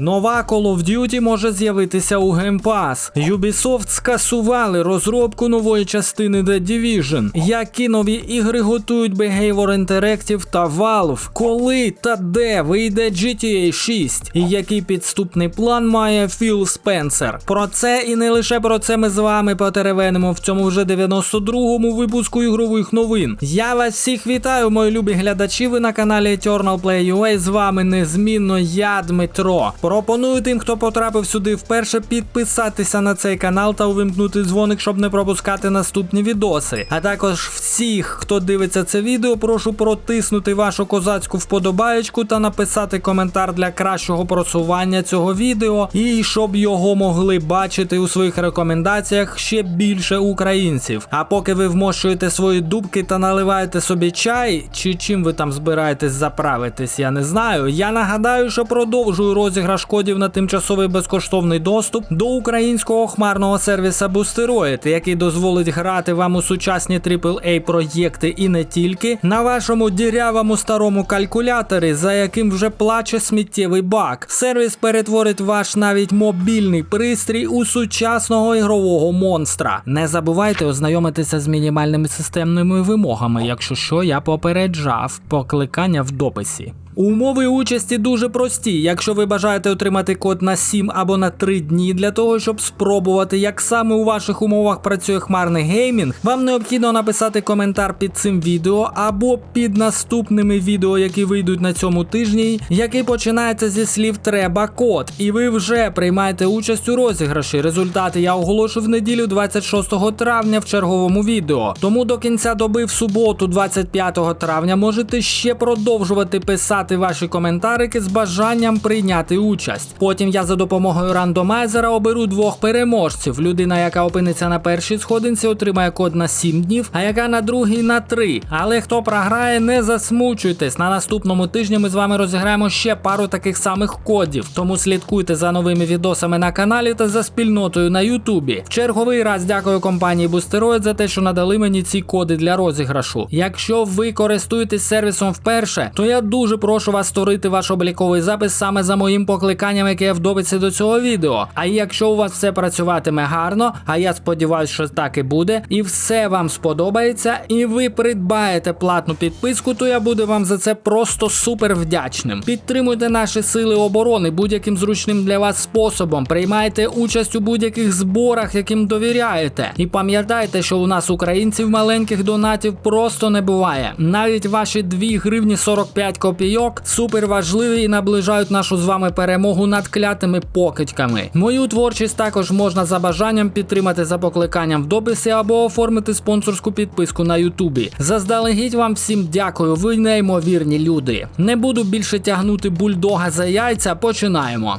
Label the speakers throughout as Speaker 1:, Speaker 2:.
Speaker 1: Нова Call of Duty може з'явитися у Game Pass. Ubisoft скасували розробку нової частини The Division. Які нові ігри готують Behavior Interactive та Valve? Коли та де вийде GTA 6? І який підступний план має Філ Спенсер? Про це і не лише про це ми з вами потеревенимо в цьому вже 92-му випуску ігрових новин. Я вас всіх вітаю, мої любі глядачі. Ви на каналі Eternal Play. З вами незмінно я, Дмитро. Пропоную тим, хто потрапив сюди вперше, підписатися на цей канал та увімкнути дзвоник, щоб не пропускати наступні відоси. А також всіх, хто дивиться це відео, прошу протиснути вашу козацьку вподобаєчку та написати коментар для кращого просування цього відео, і щоб його могли бачити у своїх рекомендаціях ще більше українців. А поки ви вмощуєте свої дубки та наливаєте собі чай, чи чим ви там збираєтесь заправитись, я не знаю. Я нагадаю, що продовжую розіграш кодів на тимчасовий безкоштовний доступ до українського хмарного сервіса Boosteroid, який дозволить грати вам у сучасні AAA проєкти і не тільки на вашому дірявому старому калькуляторі, за яким вже плаче сміттєвий бак. Сервіс перетворить ваш навіть мобільний пристрій у сучасного ігрового монстра. Не забувайте ознайомитися з мінімальними системними вимогами, якщо що я попереджав покликання в дописі. Умови участі дуже прості. Якщо ви бажаєте отримати код на 7 або на 3 дні для того, щоб спробувати, як саме у ваших умовах працює хмарний геймінг, вам необхідно написати коментар під цим відео або під наступними відео, які вийдуть на цьому тижні, який починається зі слів треба код, і ви вже приймаєте участь у розіграші. Результати я оголошу в неділю 26 травня в черговому відео. Тому до кінця доби в суботу, 25 травня, можете ще продовжувати писати ваші коментарики з бажанням прийняти участь. Потім я за допомогою рандомайзера оберу двох переможців. Людина, яка опиниться на першій сходинці, отримає код на 7 днів, а яка на другій на 3. Але хто програє, не засмучуйтесь. На наступному тижні ми з вами розіграємо ще пару таких самих кодів. Тому слідкуйте за новими відосами на каналі та за спільнотою на Ютубі. В черговий раз дякую компанії Boosteroid за те, що надали мені ці коди для розіграшу. Якщо ви користуєтесь сервісом вперше, то я дуже прошу вас створити ваш обліковий запис саме за моїм покликанням, яке є в дописі до цього відео. А якщо у вас все працюватиме гарно, а я сподіваюся, що так і буде, і все вам сподобається, і ви придбаєте платну підписку, то я буду вам за це просто супер вдячним. Підтримуйте наші сили оборони будь-яким зручним для вас способом. Приймайте участь у будь-яких зборах, яким довіряєте. І пам'ятайте, що у нас українців маленьких донатів просто не буває. Навіть ваші 2 гривні 45 копійок супер важливі і наближають нашу з вами перемогу над клятими покидьками. Мою творчість також можна за бажанням підтримати за покликанням в дописі або оформити спонсорську підписку на Ютубі. Заздалегідь вам всім дякую, ви неймовірні люди. Не буду більше тягнути бульдога за яйця. Починаємо.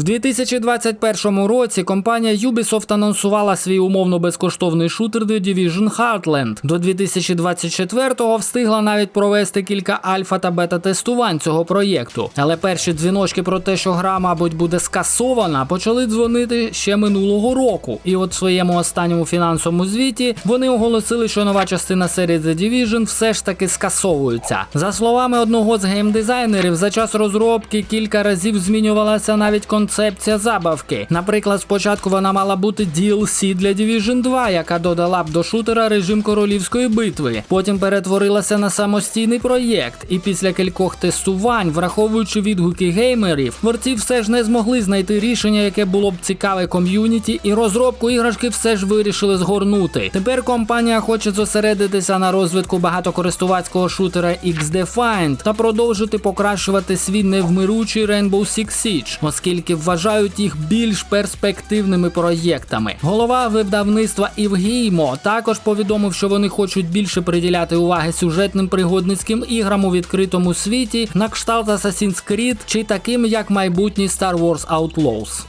Speaker 1: В 2021 році компанія Ubisoft анонсувала свій умовно безкоштовний шутер The Division Heartland. До 2024-го встигла навіть провести кілька альфа та бета-тестувань цього проєкту. Але перші дзвіночки про те, що гра, мабуть, буде скасована, почали дзвонити ще минулого року. І от в своєму останньому фінансовому звіті вони оголосили, що нова частина серії The Division все ж таки скасовується. За словами одного з геймдизайнерів, за час розробки кілька разів змінювалася навіть концепція забавки. Наприклад, спочатку вона мала бути DLC для Division 2, яка додала б до шутера режим королівської битви. Потім перетворилася на самостійний проєкт, і після кількох тестувань, враховуючи відгуки геймерів, творці все ж не змогли знайти рішення, яке було б цікаве ком'юніті, і розробку іграшки все ж вирішили згорнути. Тепер компанія хоче зосередитися на розвитку багатокористувацького шутера X-Defined та продовжити покращувати свій невмиручий Rainbow Six Siege, оскільки вважають їх більш перспективними проєктами. Голова видавництва Івгеймо також повідомив, що вони хочуть більше приділяти уваги сюжетним пригодницьким іграм у відкритому світі, на кшталт Assassin's Creed чи таким як майбутній Star Wars Outlaws.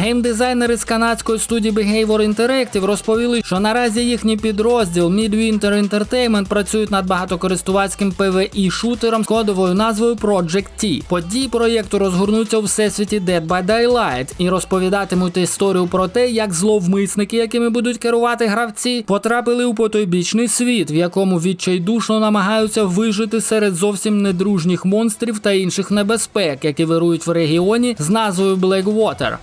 Speaker 1: Геймдизайнери з канадської студії Behavior Interactive розповіли, що наразі їхній підрозділ Midwinter Entertainment працюють над багатокористувацьким PvE шутером з кодовою назвою Project T. Події проєкту розгорнуться у всесвіті Dead by Daylight і розповідатимуть історію про те, як зловмисники, якими будуть керувати гравці, потрапили у потойбічний світ, в якому відчайдушно намагаються вижити серед зовсім недружніх монстрів та інших небезпек, які вирують в регіоні з назвою Blackwater.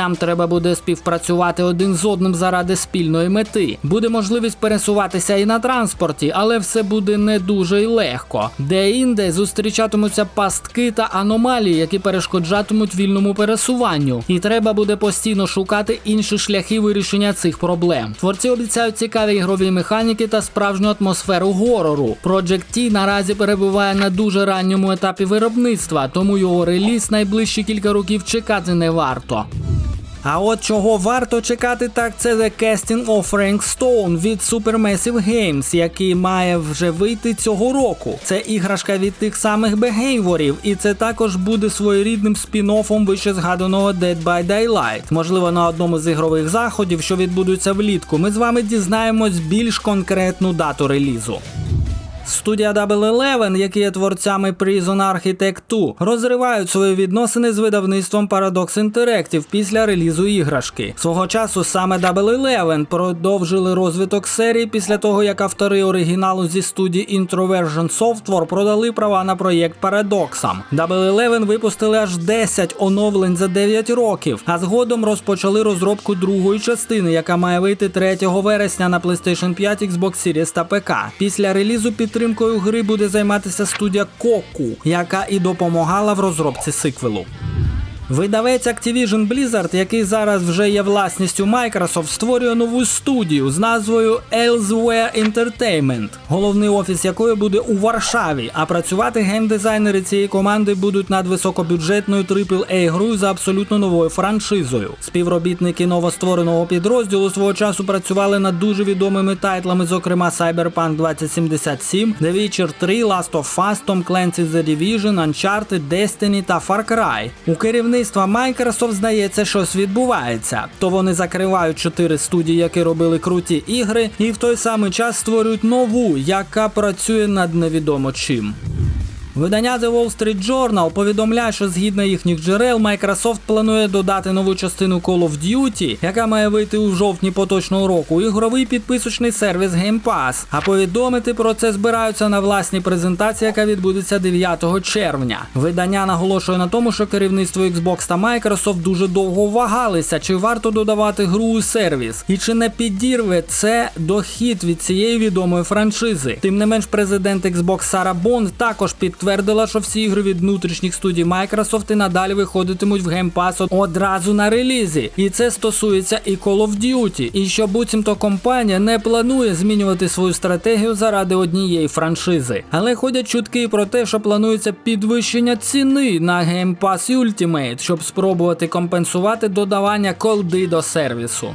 Speaker 1: Гравцям треба буде співпрацювати один з одним заради спільної мети. Буде можливість пересуватися і на транспорті, але все буде не дуже й легко. Де-інде зустрічатимуться пастки та аномалії, які перешкоджатимуть вільному пересуванню, і треба буде постійно шукати інші шляхи вирішення цих проблем. Творці обіцяють цікаві ігрові механіки та справжню атмосферу горору. Project T наразі перебуває на дуже ранньому етапі виробництва, тому його реліз найближчі кілька років чекати не варто. А от чого варто чекати, так це The Casting of Frank Stone від Supermassive Games, який має вже вийти цього року. Це іграшка від тих самих бегейворів, і це також буде своєрідним спін-оффом вище згаданого Dead by Daylight. Можливо, на одному з ігрових заходів, що відбудуться влітку, ми з вами дізнаємось більш конкретну дату релізу. Студія Double Eleven, які є творцями Prison Architect 2, розривають свої відносини з видавництвом Paradox Interactive після релізу іграшки. Свого часу саме Double Eleven продовжили розвиток серії після того, як автори оригіналу зі студії Introversion Software продали права на проєкт Paradox. Double Eleven випустили аж 10 оновлень за 9 років, а згодом розпочали розробку другої частини, яка має вийти 3 вересня на PlayStation 5, Xbox Series та ПК. Після релізу підтримкою гри буде займатися студія Коку, яка і допомагала в розробці сиквелу. Видавець Activision Blizzard, який зараз вже є власністю Microsoft, створює нову студію з назвою Elsewhere Entertainment, головний офіс якої буде у Варшаві. А працювати геймдизайнери цієї команди будуть над високобюджетною AAA грою за абсолютно новою франшизою. Співробітники новоствореного підрозділу свого часу працювали над дуже відомими тайтлами, зокрема Cyberpunk 2077, The Witcher 3, Last of Us, Tom Clancy's The Division, Uncharted, Destiny та Far Cry. У керівництва Microsoft здається, щось відбувається. То вони закривають чотири студії, які робили круті ігри, і в той самий час створюють нову, яка працює над невідомо чим. Видання The Wall Street Journal повідомляє, що згідно їхніх джерел, Microsoft планує додати нову частину Call of Duty, яка має вийти у жовтні поточного року, ігровий підписочний сервіс Game Pass. А повідомити про це збираються на власній презентації, яка відбудеться 9 червня. Видання наголошує на тому, що керівництво Xbox та Microsoft дуже довго вагалися, чи варто додавати гру у сервіс, і чи не підірве це дохід від цієї відомої франшизи. Тим не менш, президент Xbox Сара Бонд також підтвердив, підтвердила, що всі ігри від внутрішніх студій Microsoft і надалі виходитимуть в Pass одразу на релізі. І це стосується і Call of Duty. І що буцімто компанія не планує змінювати свою стратегію заради однієї франшизи. Але ходять чутки про те, що планується підвищення ціни на Game Pass Ultimate, щоб спробувати компенсувати додавання колди до сервісу.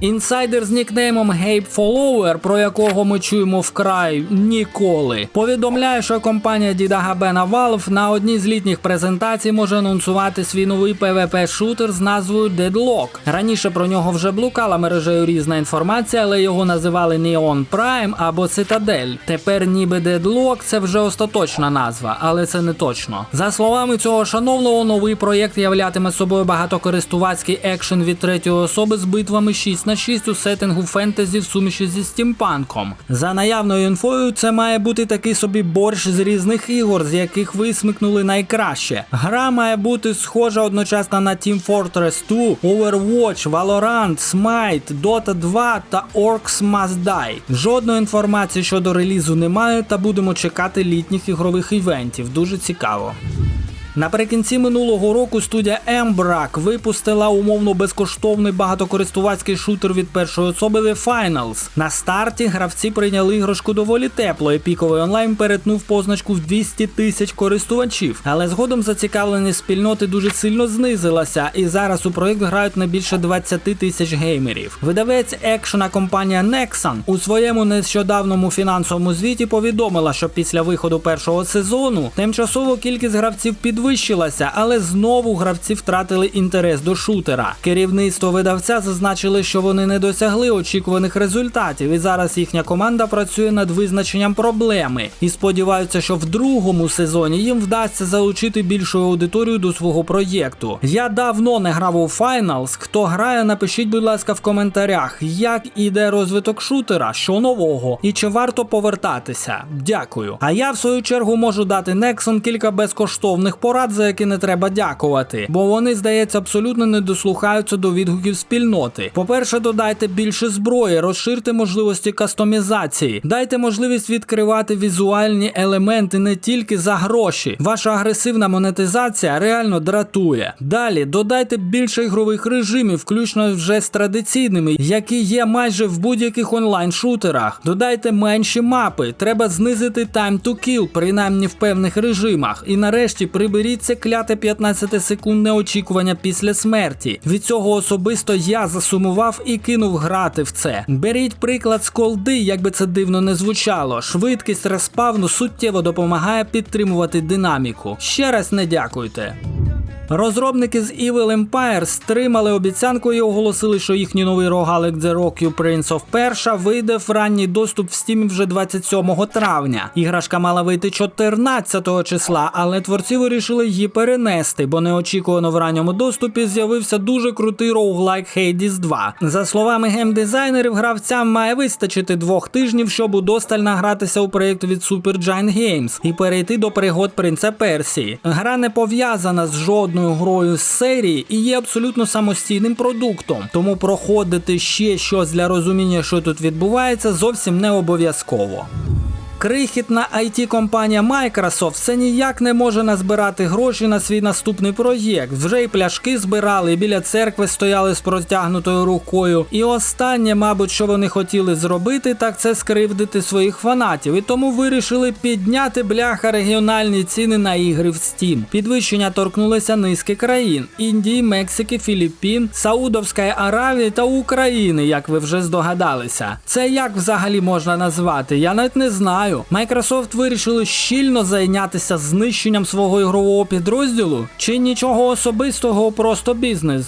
Speaker 1: Інсайдер з нікнеймом Gabe Follower, про якого ми чуємо вкрай ніколи, повідомляє, що компанія Діда Габена Valve на одній з літніх презентацій може анонсувати свій новий PvP-шутер з назвою Deadlock. Раніше про нього вже блукала мережею різна інформація, але його називали Neon Prime або Citadel. Тепер ніби Deadlock – це вже остаточна назва, але це не точно. За словами цього шановного, новий проєкт являтиме собою багатокористувацький екшен від третьої особи з битвами 6 на 6 у сеттингу фентезі в суміші зі стімпанком. За наявною інфою, це має бути такий собі борщ з різних ігор, з яких висмикнули найкраще. Гра має бути схожа одночасно на Team Fortress 2, Overwatch, Valorant, Smite, Dota 2 та Orcs Must Die. Жодної інформації щодо релізу немає, та будемо чекати літніх ігрових івентів. Дуже цікаво. Наприкінці минулого року студія Embrak випустила умовно безкоштовний багатокористувацький шутер від першої особи The Finals. На старті гравці прийняли іграшку доволі тепло. Епіковий онлайн перетнув позначку в 200 тисяч користувачів, але згодом зацікавленість спільноти дуже сильно знизилася, і зараз у проєкт грають не більше 20 тисяч геймерів. Видавець екшена компанія Nexon у своєму нещодавному фінансовому звіті повідомила, що після виходу першого сезону тимчасово кількість гравців під підвищилася, але знову гравці втратили інтерес до шутера. Керівництво видавця зазначили, що вони не досягли очікуваних результатів, і зараз їхня команда працює над визначенням проблеми і сподіваються, що в другому сезоні їм вдасться залучити більшу аудиторію до свого проєкту. Я давно не грав у Finals. Хто грає, напишіть, будь ласка, в коментарях, як іде розвиток шутера, що нового, і чи варто повертатися. Дякую. А я в свою чергу можу дати Nexon кілька безкоштовних порад, за які не треба дякувати, бо вони, здається, абсолютно не дослухаються до відгуків спільноти. По-перше, додайте більше зброї, розширте можливості кастомізації, дайте можливість відкривати візуальні елементи не тільки за гроші. Ваша агресивна монетизація реально дратує. Далі додайте більше ігрових режимів, включно вже з традиційними, які є майже в будь-яких онлайн-шутерах. Додайте менші мапи. Треба знизити time to kill, принаймні в певних режимах. І нарешті приберіть це кляте 15 секундне очікування після смерті. Від цього особисто я засумував і кинув грати в це. Беріть приклад з колди, як би це дивно не звучало. Швидкість респавну суттєво допомагає підтримувати динаміку. Ще раз не дякуйте. Розробники з Evil Empire стримали обіцянку і оголосили, що їхній новий рогалик The Rock You Prince of Persia вийде в ранній доступ в Steam вже 27 травня. Іграшка мала вийти 14 числа, але творці вирішили її перенести, бо неочікувано в ранньому доступі з'явився дуже крутий роуглайк Hades 2. За словами геймдизайнерів, гравцям має вистачити двох тижнів, щоб удосталь награтися у проєкт від Supergiant Games і перейти до пригод принца Персії. Гра не пов'язана з жодною грою з серії і є абсолютно самостійним продуктом, тому проходити ще щось для розуміння, що тут відбувається, зовсім не обов'язково. Крихітна it компанія Microsoft все ніяк не може назбирати гроші на свій наступний проєкт. Вже й пляшки збирали, і біля церкви стояли з протягнутою рукою. І останнє, мабуть, що вони хотіли зробити, так це скривдити своїх фанатів. І тому вирішили підняти бляха регіональні ціни на ігри в Steam. Підвищення торкнулися низки країн: Індії, Мексики, Філіппін, Саудовської Аравії та України, як ви вже здогадалися. Це як взагалі можна назвати? Я навіть не знаю. Microsoft вирішили щільно зайнятися знищенням свого ігрового підрозділу, чи нічого особистого, просто бізнес.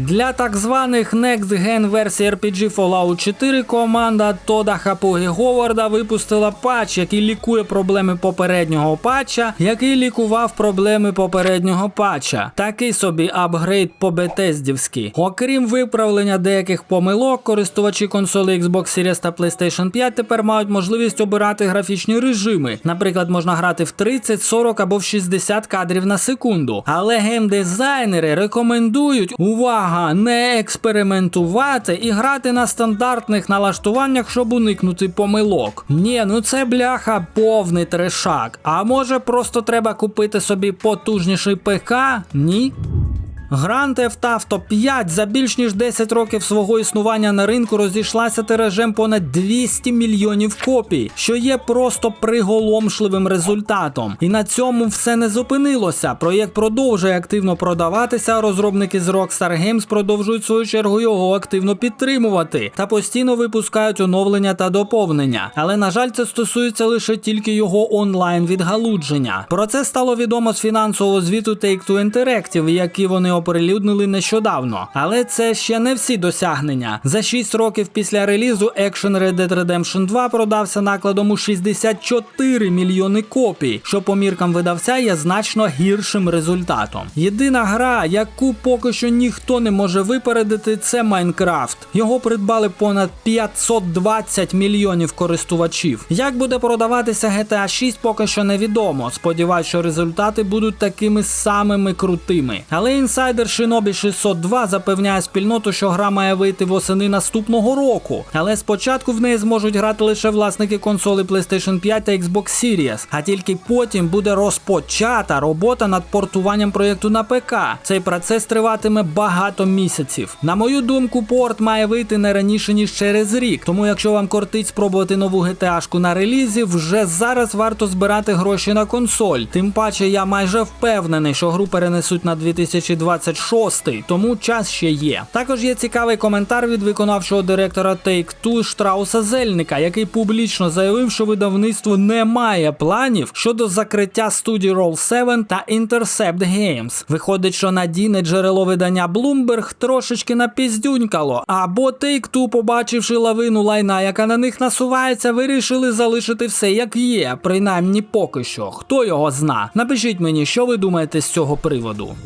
Speaker 1: Для так званих Next Gen версій RPG Fallout 4 команда Тода Хапуги Говарда випустила патч, який лікує проблеми попереднього патча, який лікував проблеми попереднього патча. Такий собі апгрейд по бетездівськи. Окрім виправлення деяких помилок, користувачі консолей Xbox Series та PlayStation 5 тепер мають можливість обирати графічні режими. Наприклад, можна грати в 30, 40 або в 60 кадрів на секунду. Але геймдизайнери рекомендують увага! Увага! Не експериментувати і грати на стандартних налаштуваннях, щоб уникнути помилок. Ні, ну це бляха повний трешак. А може просто треба купити собі потужніший ПК? Ні? Grand Theft Auto 5 за більш ніж 10 років свого існування на ринку розійшлася тиражем понад 200 мільйонів копій, що є просто приголомшливим результатом. І на цьому все не зупинилося. Проєкт продовжує активно продаватися. Розробники з Rockstar Games продовжують свою чергу його активно підтримувати та постійно випускають оновлення та доповнення. Але на жаль, це стосується лише тільки його онлайн відгалудження. Про це стало відомо з фінансового звіту Take-Two Interactive, які вони оприлюднили нещодавно. Але це ще не всі досягнення. За 6 років після релізу Action Red Dead Redemption 2 продався накладом у 64 мільйони копій, що по міркам видавця є значно гіршим результатом. Єдина гра, яку поки що ніхто не може випередити, це Майнкрафт. Його придбали понад 520 мільйонів користувачів. Як буде продаватися GTA 6, поки що невідомо. Сподіваюсь, що результати будуть такими самими крутими. Але інсайдер Shinobi 602 запевняє спільноту, що гра має вийти восени наступного року. Але спочатку в неї зможуть грати лише власники консолей PlayStation 5 та Xbox Series, а тільки потім буде розпочата робота над портуванням проєкту на ПК. Цей процес триватиме багато місяців. На мою думку, порт має вийти не раніше ніж через рік. Тому, якщо вам кортить спробувати нову GTA-шку на релізі, вже зараз варто збирати гроші на консоль. Тим паче я майже впевнений, що гру перенесуть на 2020 26-й, тому час ще є. Також є цікавий коментар від виконавчого директора Take-Two Штрауса Зельника, який публічно заявив, що видавництво не має планів щодо закриття студії Roll 7 та Intercept Games. Виходить, що надійне джерело видання Bloomberg трошечки напіздюнькало, або Take-Two, побачивши лавину лайна, яка на них насувається, вирішили залишити все як є, принаймні поки що. Хто його зна? Напишіть мені, що ви думаєте з цього приводу.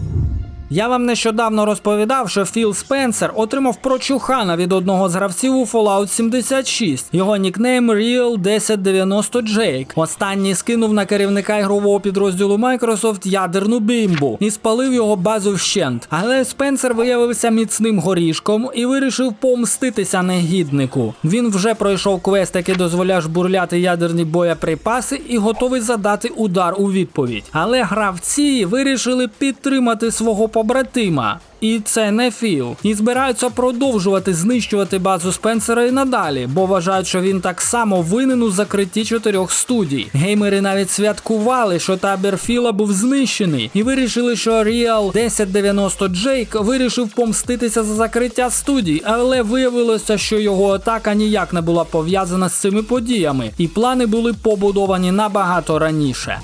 Speaker 1: Я вам нещодавно розповідав, що Філ Спенсер отримав прочухана від одного з гравців у Fallout 76. Його нікнейм Real 1090 Jake. Останній скинув на керівника ігрового підрозділу Microsoft ядерну бімбу і спалив його базу вщент. Але Спенсер виявився міцним горішком і вирішив помститися негіднику. Він вже пройшов квест, який дозволяє жбурляти ядерні боєприпаси і готовий задати удар у відповідь. Але гравці вирішили підтримати свого побратима. І це не Філ. І збираються продовжувати знищувати базу Спенсера і надалі, бо вважають, що він так само винен у закритті чотирьох студій. Геймери навіть святкували, що табір Філа був знищений, і вирішили, що Real 1090 Джейк вирішив помститися за закриття студій, але виявилося, що його атака ніяк не була пов'язана з цими подіями, і плани були побудовані набагато раніше.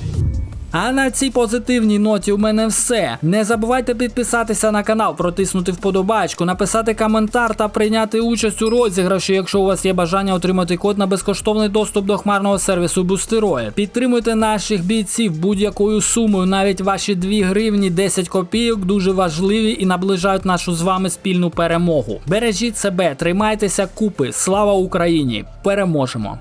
Speaker 1: А на цій позитивній ноті у мене все. Не забувайте підписатися на канал, протиснути вподобачку, написати коментар та прийняти участь у розіграші, якщо у вас є бажання отримати код на безкоштовний доступ до хмарного сервісу Бустероїд. Підтримуйте наших бійців будь-якою сумою, навіть ваші 2 гривні 10 копійок дуже важливі і наближають нашу з вами спільну перемогу. Бережіть себе, тримайтеся купи. Слава Україні! Переможемо!